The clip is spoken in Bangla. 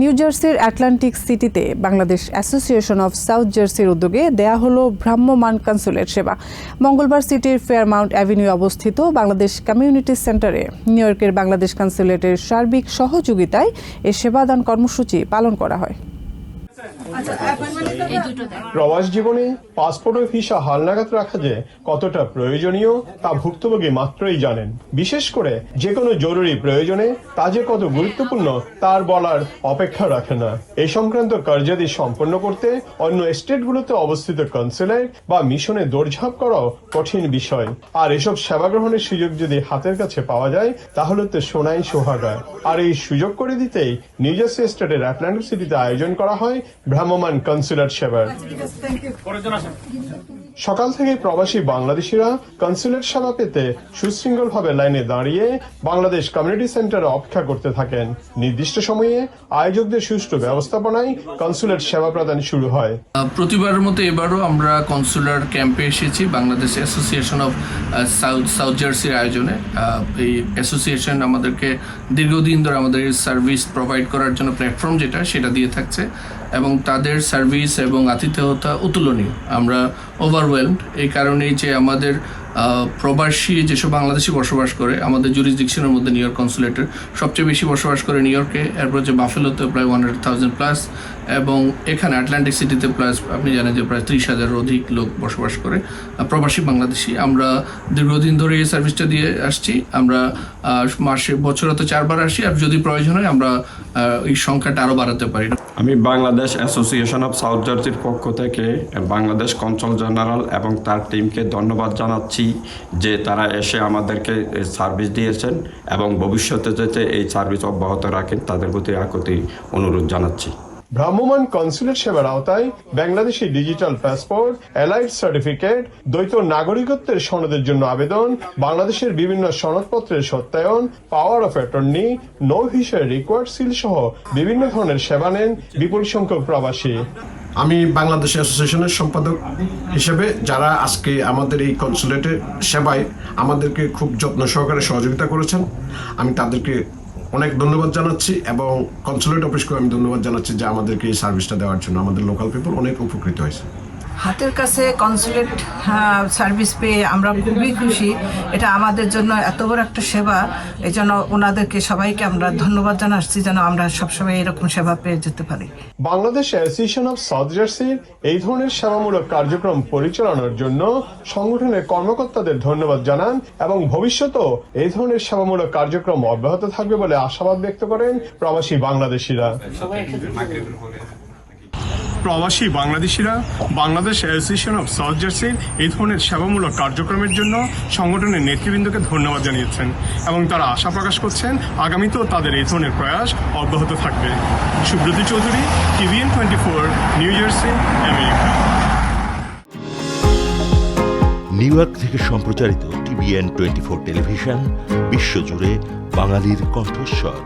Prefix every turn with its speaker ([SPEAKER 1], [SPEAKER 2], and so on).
[SPEAKER 1] নিউ জার্সির অ্যাটলান্টিক সিটিতে বাংলাদেশ অ্যাসোসিয়েশন অফ সাউথ জার্সির উদ্যোগে দেয়া হলো ভ্রাম্যমান কনসুলেট সেবা। মঙ্গলবার সিটির ফেয়ার মাউন্ট অ্যাভিনিউ অবস্থিত বাংলাদেশ কমিউনিটি সেন্টারে। নিউ ইয়র্কের বাংলাদেশ কনসুলেটের সার্বিক সহযোগিতায় এ সেবাদান কর্মসূচি পালন করা হয়।
[SPEAKER 2] প্রবাস জীবনে পাসপোর্ট ও ভিসা হালনাগাদ রাখা যে কতটা প্রয়োজনীয় তা ভুক্তভোগী মাত্রই জানেন। বিশেষ করে যে কোনো জরুরি প্রয়োজনে তা যে কত গুরুত্বপূর্ণ তার বলার অপেক্ষা রাখে না। এই সংক্রান্ত কার্যাদি সম্পন্ন করতে অন্য স্টেটগুলোতে অবস্থিত কনসুলেট বা মিশনে দৌড়ঝাঁপ করাও কঠিন বিষয়। আর এসব সেবা গ্রহণের সুযোগ যদি হাতের কাছে পাওয়া যায় তাহলে তো সোনাই সোহাগা। আর এই সুযোগ করে দিতেই নিউ জার্সি স্টেটের অ্যাটলান্টিক সিটিতে আয়োজন করা হয় ভ্রাম্যমাণ কনসুলেট সেবার। সকাল থেকে প্রবাসী বাংলাদেশিরা কনসুলেট সেবা পেতে সুশৃঙ্খলভাবে লাইনে দাঁড়িয়ে বাংলাদেশ কমিউনিটি সেন্টারে অপেক্ষা করতে থাকেন। নির্দিষ্ট সময়ে আয়োজকদের সুষ্ঠু ব্যবস্থাপনায় কনসুলেট সেবা প্রদান শুরু হয়।
[SPEAKER 3] প্রতিবারের মতো এবারও আমরা কনসুলার ক্যাম্পে এসেছি, Bangladesh association of south south জার্সির আয়োজনে। এই অ্যাসোসিয়েশন আমাদেরকে দীর্ঘদিন ধরে আমাদের সার্ভিস প্রোভাইড করার জন্য প্ল্যাটফর্ম যেটা, সেটা দিয়ে থাকছে। এবং তাদের সার্ভিস এবং আতিথেয়তা অতুলনীয়। আমরা ওভারওয়েলড এই কারণেই যে আমাদের প্রবাসী যেসব বাংলাদেশি বসবাস করে, আমাদের জুরিসডিকশনের মধ্যে নিউ ইয়র্ক কনসুলেটের সবচেয়ে বেশি বসবাস করে নিউ ইয়র্কে এরপর হচ্ছে বাফেলোতে প্রায় ওয়ান হান্ড্রেড থাউজেন্ড প্লাস এবং এখানে আটলান্টিক সিটিতে প্লাস আপনি জানেন যে প্রায় ত্রিশ হাজারের অধিক লোক বসবাস করে প্রবাসী বাংলাদেশি। আমরা দীর্ঘদিন ধরে এই সার্ভিসটা দিয়ে আসছি। আমরা মাসে, বছরে তো চারবার আসি আর যদি প্রয়োজন হয় আমরা এই সংখ্যাটা আরও বাড়াতে পারি।
[SPEAKER 4] আমি বাংলাদেশ অ্যাসোসিয়েশন অফ সাউথ জার্সির পক্ষ থেকে বাংলাদেশ কনসল জেনারেল এবং তার টিমকে ধন্যবাদ জানাচ্ছি। যে তারা এসে আমাদেরকে সার্ভিস দিয়েছেন এবং ভবিষ্যতে যাতে এই সার্ভিস অব্যাহত রাখেন, তাদের প্রতি আকুতি অনুরোধ জানাচ্ছি।
[SPEAKER 2] ভ্রাম্যমাণ কনসুলেট সেবার আওতায় বাংলাদেশি ডিজিটাল পাসপোর্ট এলাইট সার্টিফিকেট, দ্বৈত নাগরিকত্বের সনদের জন্য আবেদন, বাংলাদেশের বিভিন্ন সনদপত্রের সত্যায়ন পাওয়ার অফ অ্যাটর্নি নো হিসেবে রিকোয়ার্ড সিল সহ বিভিন্ন ধরনের সেবা নেন বিপুল সংখ্যক প্রবাসী।
[SPEAKER 5] আমি বাংলাদেশ অ্যাসোসিয়েশনের সম্পাদক হিসেবে যারা আজকে আমাদের এই কনসুলেটের সেবায় আমাদেরকে খুব যত্ন সহকারে সহযোগিতা করেছেন, আমি তাদেরকে অনেক ধন্যবাদ জানাচ্ছি এবং কনসুলেট অফিসকেও আমি ধন্যবাদ জানাচ্ছি যে আমাদেরকে এই সার্ভিসটা দেওয়ার জন্য। আমাদের লোকাল পিপল অনেক উপকৃত হয়েছে।
[SPEAKER 6] হাতের কাছে কনসুলেট সার্ভিস পেয়ে আমরা খুবই খুশি। এটা আমাদের জন্য এত বড় একটা সেবা। এই জন্য ওনাদেরকে সবাইকে আমরা ধন্যবাদ জানাচ্ছি যেন আমরা সবসময় এরকম সেবা পেয়ে যেতে পারি।
[SPEAKER 2] বাংলাদেশ অ্যাসোসিয়েশন অফ সাউথ জার্সির এই ধরনের সেবামূলক কার্যক্রম পরিচালনার জন্য সংগঠনের কর্মকর্তাদের ধন্যবাদ জানান এবং ভবিষ্যতেও এই ধরনের সেবামূলক কার্যক্রম অব্যাহত থাকবে বলে আশাবাদ ব্যক্ত করেন প্রবাসী বাংলাদেশিরা। প্রবাসী বাংলাদেশিরা বাংলাদেশ অ্যাসোসিয়েশন অফ সাউথ জার্সির এই ধরনের সেবামূলক কার্যক্রমের জন্য সংগঠনের নেতৃবৃন্দকে ধন্যবাদ জানিয়েছেন এবং তারা আশা প্রকাশ করছেন আগামীতেও তাদের এই ধরনের প্রয়াস অব্যাহত থাকবে। Subrata Chowdhury TVN twenty four New Jersey America
[SPEAKER 7] New York থেকে সম্প্রচারিত টিভিএন টোয়েন্টি ফোর টেলিভিশন, বিশ্বজুড়ে বাঙালির কণ্ঠস্বর।